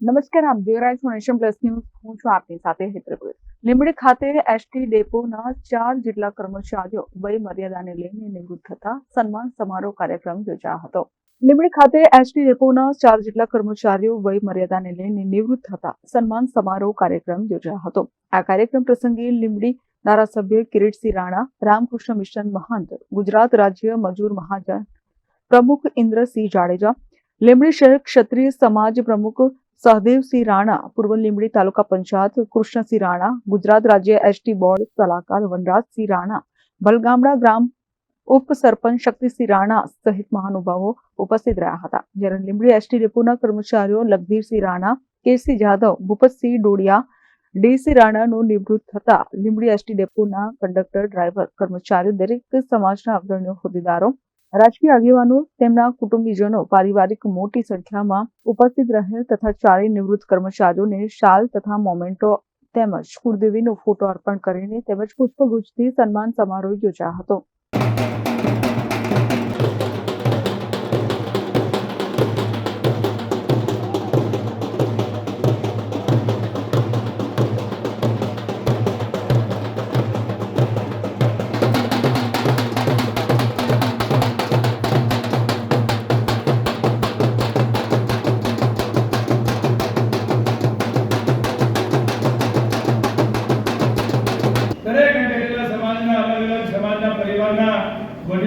નમસ્કાર આપ જોઈ રહ્યા પ્લસ ન્યૂઝ. હું છું આપની સાથે હેતરપુર લીંબડી ખાતે એસટી ડેપોના ચાર જેટલા કર્મચારીઓ વય મર્યાદાને લઈને નિવૃત્ત થતા સન્માન સમારોહ કાર્યક્રમ યોજાયો હતો. લીંબડી ખાતે એસટી ડેપોના ચાર જેટલા કર્મચારીઓ વય મર્યાદાને લઈને નિવૃત્ત થતા સન્માન સમારોહ કાર્યક્રમ યોજાયો હતો. આ કાર્યક્રમ પ્રસંગે લીંબડી ધારાસભ્ય કિરીટસિંહ રાણા, રામકૃષ્ણ મિશન મહંત, ગુજરાત રાજ્ય મજૂર મહાજન પ્રમુખ ઇન્દ્રસિંહ જાડેજા, લીંબડી શહેર ક્ષત્રિય સમાજ પ્રમુખ સહદેવસિંહ રાણા, પૂર્વ લીંબડી તાલુકા પંચાયત કૃષ્ણસિંહ રાણા, ગુજરાત રાજ્ય એસટી બોર્ડ સલાહકાર વનરાજસિંહ રાણા ભલગામડા ગ્રામ ઉપસરપંચ શક્તિસિંહ રાણા સહિત મહાનુભાવો ઉપસ્થિત રહ્યા હતા. જ્યારે લીંબડી એસટી ડેપોના કર્મચારીઓ લગધીરસિંહ રાણા કેસી જાદવ ભૂપતસિંહ ડોડિયા ડીસી રાણાનું નિવૃત્ત થતા લીંબડી એસટી ડેપોના કંડક્ટર ડ્રાઈવર કર્મચારીઓ દરેક સમાજના અગ્રણીઓ હોદ્દેદારો રાજકીય આગેવાનો તેમના કુટુંબીજનો પારિવારિક મોટી સંખ્યામાં ઉપસ્થિત રહેલ તથા ચારેય નિવૃત્ત કર્મચારીઓને શાલ તથા મોમેન્ટો તેમજ કુળદેવીનો ફોટો અર્પણ કરીને તેમજ પુષ્પગુચ્છથી સન્માન સમારોહ યોજાયો હતો.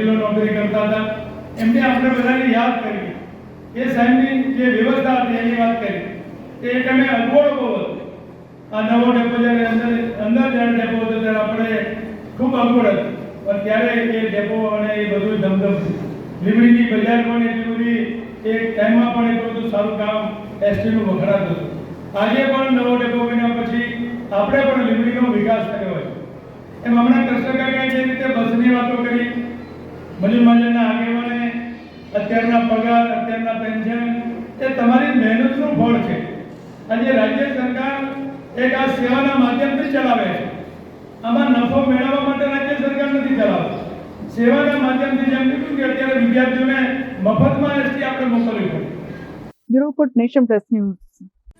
વડીલો નોકરી કરતા હતા. એમને આપણે બધાને યાદ કરી. એ સાહેબની જે વ્યવસ્થા હતી, એની વાત કરી. એ તમે અગવડ બહુ હતી. આ નવો ડેપો જ્યારે અંદર અંદર જ્યારે ડેપો હતો ત્યારે આપણે ખૂબ અગવડ હતી. પણ ત્યારે એ ડેપો અને એ બધું ધમધમતું લીમડીની બજાર પણ એટલી બધી, એ ટાઈમમાં પણ એટલું બધું સારું કામ એસટીનું વખણાતું હતું. આજે પણ નવો ડેપો બન્યા પછી આપણે પણ લીમડીનો વિકાસ કર્યો હોય. એમ હમણાં કૃષ્ણ કાકાએ જે રીતે બસની વાતો કરી મજૂર મજૂરના આગેવાને અત્યારના પગાર, અત્યારના પેન્શન એ તમારી મહેનતનું ફળ છે. આજે રાજ્ય સરકાર એક આ સેવાના માધ્યમથી ચલાવે છે. આમાં નફો મેળવવા માટે રાજ્ય સરકાર નથી ચલાવતી. સેવાના માધ્યમથી જેમ કીધું કે અત્યારે વિદ્યાર્થીઓને મફતમાં એસટી આપણે મોકલવી પડે. Bureau nation plus news.